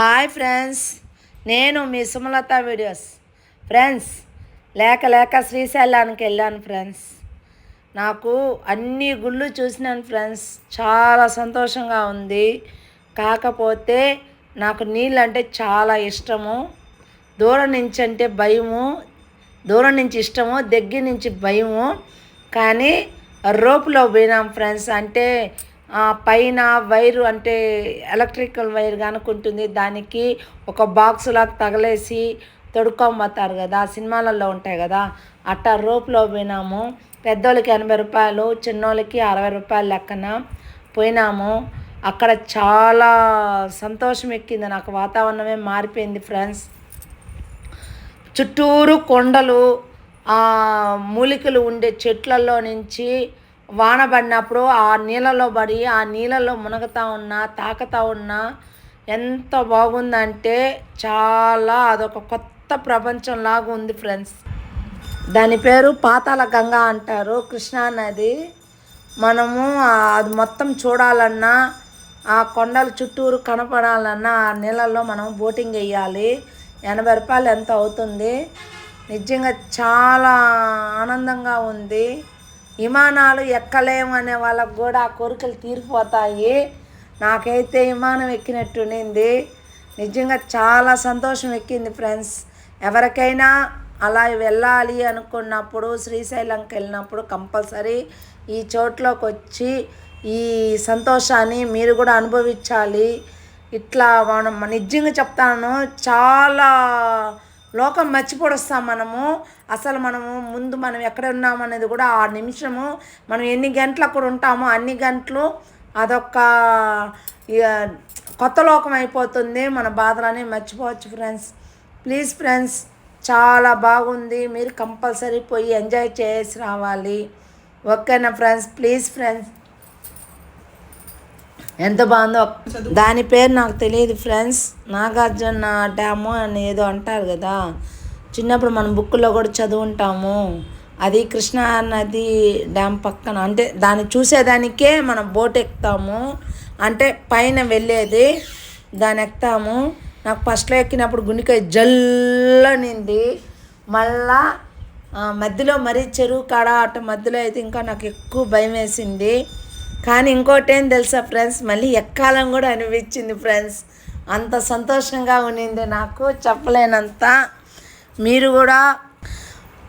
Hi friends నేను మీ Sumalatha videos. Friends లేక లేక శ్రీశైలానికి వెళ్ళాను ఫ్రెండ్స్ నాకు అన్ని గుళ్ళు చూసినాను ఫ్రెండ్స్ చాలా సంతోషంగా ఉంది. కాకపోతే నాకు నీళ్ళు అంటే చాలా ఇష్టము. దూరం నుంచి అంటే భయము. దూరం నుంచి ఇష్టము దగ్గర నుంచి భయము. కానీ రోపులో పోయినాం ఫ్రెండ్స్ అంటే పైన వైరు అంటే ఎలక్ట్రికల్ వైర్ కనుకుంటుంది దానికి ఒక బాక్స్ లాగా తగలేసి తొడుక్కొమ్మతారు కదా సినిమాలలో ఉంటాయి కదా అట్టా రోప్లో పోయినాము. పెద్దోళ్ళకి ఎనభై రూపాయలు చిన్నోళ్ళకి అరవై రూపాయలు లెక్కన పోయినాము. అక్కడ చాలా సంతోషం ఎక్కింది నాకు వాతావరణమే మారిపోయింది ఫ్రెండ్స్. చుట్టూరు కొండలు ఆ మూలికలు ఉండే చెట్లలో నుంచి వాన పడినప్పుడు ఆ నీళ్ళలో పడి ఆ నీళ్ళలో మునగతా ఉన్నా తాకతా ఉన్నా ఎంత బాగుందంటే చాలా అదొక కొత్త ప్రపంచంలాగా ఉంది ఫ్రెండ్స్. దాని పేరు పాతాళ గంగా అంటారు. కృష్ణా నది. మనము అది మొత్తం చూడాలన్నా ఆ కొండల చుట్టూరు కనపడాలన్నా ఆ నీళ్ళల్లో మనం బోటింగ్ వేయాలి ఎనభై రూపాయలు ఎంత అవుతుంది? నిజంగా చాలా ఆనందంగా ఉంది. విమానాలు ఎక్కలేము అనే వాళ్ళకు కూడా ఆ కోరికలు తీరిపోతాయి. నాకైతే విమానం ఎక్కినట్టు ఉండింది. నిజంగా చాలా సంతోషం ఎక్కింది ఫ్రెండ్స్. ఎవరికైనా అలా వెళ్ళాలి అనుకున్నప్పుడు శ్రీశైలంకి వెళ్ళినప్పుడు కంపల్సరీ ఈ చోట్లోకి వచ్చి ఈ సంతోషాన్ని మీరు కూడా అనుభవించాలి. ఇట్లా మనం నిజంగా చెప్తాను చాలా లోకం మర్చిపోడొస్తాం మనము. అసలు మనము ముందు మనం ఎక్కడ ఉన్నామనేది కూడా ఆ నిమిషము. మనం ఎన్ని గంటలు అక్కడ ఉంటామో అన్ని గంటలు అదొక కొత్త లోకం అయిపోతుంది. మన బాధలని మర్చిపోవచ్చు ఫ్రెండ్స్. ప్లీజ్ ఫ్రెండ్స్ చాలా బాగుంది. మీరు కంపల్సరీ పోయి ఎంజాయ్ చేసి రావాలి. ఓకేనా ఫ్రెండ్స్? Please friends. ఎంత బాగుందో. దాని పేరు నాకు తెలియదు ఫ్రెండ్స్. నాగార్జున డ్యాము అని ఏదో అంటారు కదా. చిన్నప్పుడు మనం బుక్కుల్లో కూడా చదువుంటాము. అది కృష్ణా నది డ్యామ్ పక్కన. అంటే దాన్ని చూసేదానికే మనం బోట్ ఎక్కుతాము. అంటే పైన వెళ్ళేది దాన్ని ఎక్కుతాము. నాకు ఫస్ట్లో ఎక్కినప్పుడు గుండెకాయ జల్లనింది. మళ్ళా మధ్యలో మరీ చెరువు కాడ అటు మధ్యలో అయితే ఇంకా నాకు ఎక్కువ భయం వేసింది. కానీ ఇంకోటి ఏం తెలుసా ఫ్రెండ్స్? మళ్ళీ ఎక్కాలం కూడా అనిపించింది ఫ్రెండ్స్. అంత సంతోషంగా ఉన్నింది నాకు చెప్పలేనంత. మీరు కూడా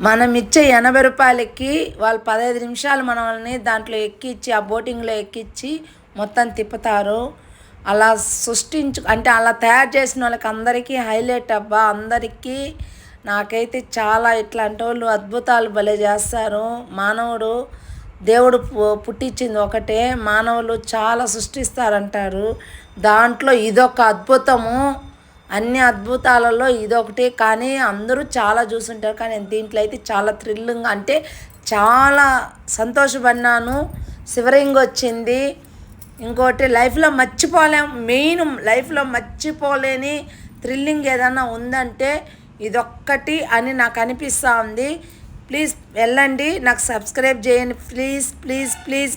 మనం ఇచ్చే ఎనభై రూపాయలకి వాళ్ళు పదహైదు నిమిషాలు మనల్ని దాంట్లో ఎక్కిచ్చి ఆ బోటింగ్లో ఎక్కిచ్చి మొత్తం తిప్పుతారు. అలా సృష్టించు అంటే అలా తయారు చేసిన వాళ్ళకి అందరికీ హైలైట్ అబ్బా. అందరికీ నాకైతే చాలా ఇట్లాంటి వాళ్ళు అద్భుతాలు భలే చేస్తారు. మానవుడు దేవుడు పు- పుట్టించింది ఒకటే మానవులు చాలా సృష్టిస్తారంటారు. దాంట్లో ఇదొక అద్భుతము. అన్ని అద్భుతాలలో ఇదొకటి. కానీ అందరూ చాలా చూసుంటారు. కానీ దీంట్లో అయితే చాలా థ్రిల్లింగ్ అంటే చాలా సంతోషపడినాను. శివరింగ్ వచ్చింది. ఇంకోటి లైఫ్లో మర్చిపోలేం మెయిన్ లైఫ్లో మర్చిపోలేని థ్రిల్లింగ్ ఏదైనా ఉందంటే ఇదొక్కటి అని నాకు అనిపిస్తూ ఉంది. ప్లీజ్ వెళ్ళండి. నాకు సబ్స్క్రైబ్ చేయండి. Please please please